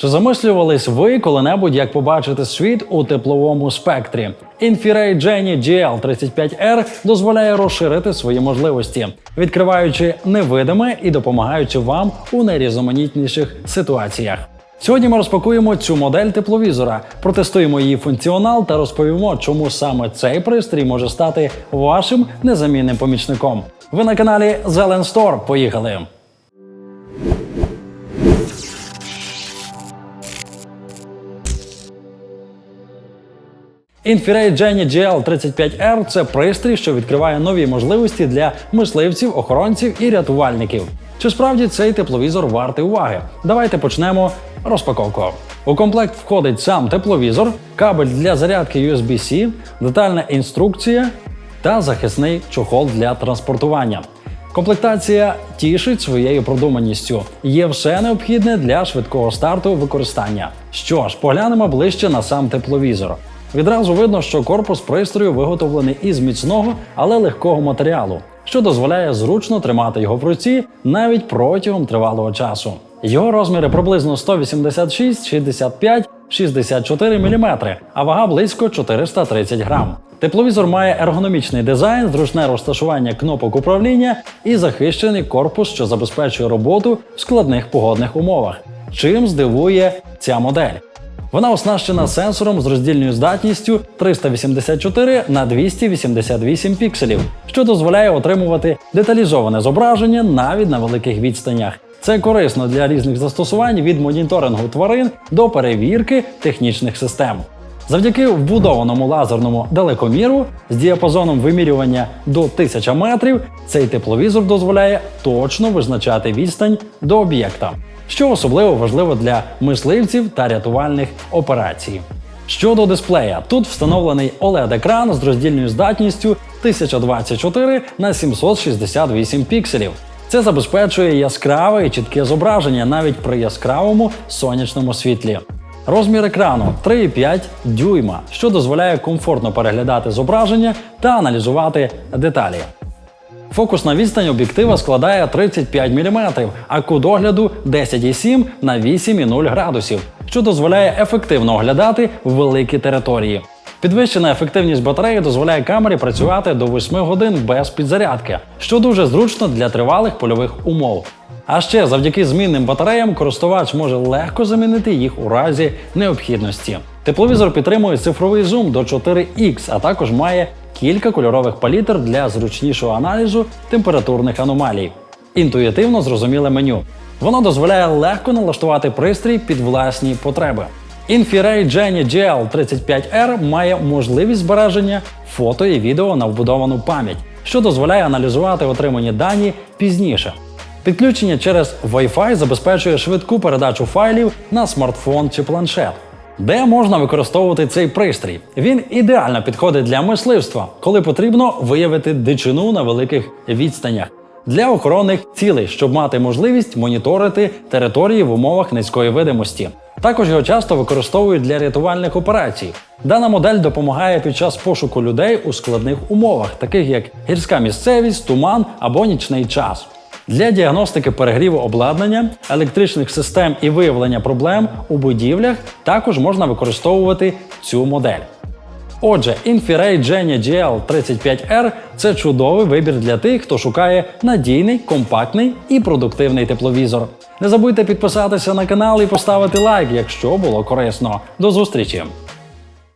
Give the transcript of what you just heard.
Чи замислювались ви коли-небудь, як побачити світ у тепловому спектрі? Infrared Genie GL35R дозволяє розширити свої можливості, відкриваючи невидиме і допомагаючи вам у найрізноманітніших ситуаціях. Сьогодні ми розпакуємо цю модель тепловізора, протестуємо її функціонал та розповімо, чому саме цей пристрій може стати вашим незамінним помічником. Ви на каналі Store. Поїхали! Infrared Genie GL35R – це пристрій, що відкриває нові можливості для мисливців, охоронців і рятувальників. Чи справді цей тепловізор вартий уваги? Давайте почнемо розпаковку. У комплект входить сам тепловізор, кабель для зарядки USB-C, детальна інструкція та захисний чохол для транспортування. Комплектація тішить своєю продуманістю. Є все необхідне для швидкого старту використання. Що ж, поглянемо ближче на сам тепловізор. Відразу видно, що корпус пристрою виготовлений із міцного, але легкого матеріалу, що дозволяє зручно тримати його в руці навіть протягом тривалого часу. Його розміри приблизно 186, 65, 64 мм, а вага близько 430 грам. Тепловізор має ергономічний дизайн, зручне розташування кнопок управління і захищений корпус, що забезпечує роботу в складних погодних умовах. Чим здивує ця модель? Вона оснащена сенсором з роздільною здатністю 384 на 288 пікселів, що дозволяє отримувати деталізоване зображення навіть на великих відстанях. Це корисно для різних застосувань від моніторингу тварин до перевірки технічних систем. Завдяки вбудованому лазерному далекоміру з діапазоном вимірювання до 1000 метрів цей тепловізор дозволяє точно визначати відстань до об'єкта, що особливо важливо для мисливців та рятувальних операцій. Щодо дисплея, тут встановлений OLED-екран з роздільною здатністю 1024 на 768 пікселів. Це забезпечує яскраве і чітке зображення навіть при яскравому сонячному світлі. Розмір екрану 3,5 дюйма, що дозволяє комфортно переглядати зображення та аналізувати деталі. Фокусна відстань об'єктива складає 35 мм, а кут огляду 10,7 на 8,0 градусів, що дозволяє ефективно оглядати великі території. Підвищена ефективність батареї дозволяє камері працювати до 8 годин без підзарядки, що дуже зручно для тривалих польових умов. А ще завдяки змінним батареям користувач може легко замінити їх у разі необхідності. Тепловізор підтримує цифровий зум до 4X, а також має кілька кольорових палітр для зручнішого аналізу температурних аномалій. Інтуїтивно зрозуміле меню. Воно дозволяє легко налаштувати пристрій під власні потреби. Infrared Genie GL35R має можливість збереження фото і відео на вбудовану пам'ять, що дозволяє аналізувати отримані дані пізніше. Підключення через Wi-Fi забезпечує швидку передачу файлів на смартфон чи планшет. Де можна використовувати цей пристрій? Він ідеально підходить для мисливства, коли потрібно виявити дичину на великих відстанях, для охоронних цілей, щоб мати можливість моніторити території в умовах низької видимості. Також його часто використовують для рятувальних операцій. Дана модель допомагає під час пошуку людей у складних умовах, таких як гірська місцевість, туман або нічний час. Для діагностики перегріву обладнання, електричних систем і виявлення проблем у будівлях також можна використовувати цю модель. Отже, Infrared Genia GL35R це чудовий вибір для тих, хто шукає надійний, компактний і продуктивний тепловізор. Не забудьте підписатися на канал і поставити лайк, якщо було корисно. До зустрічі!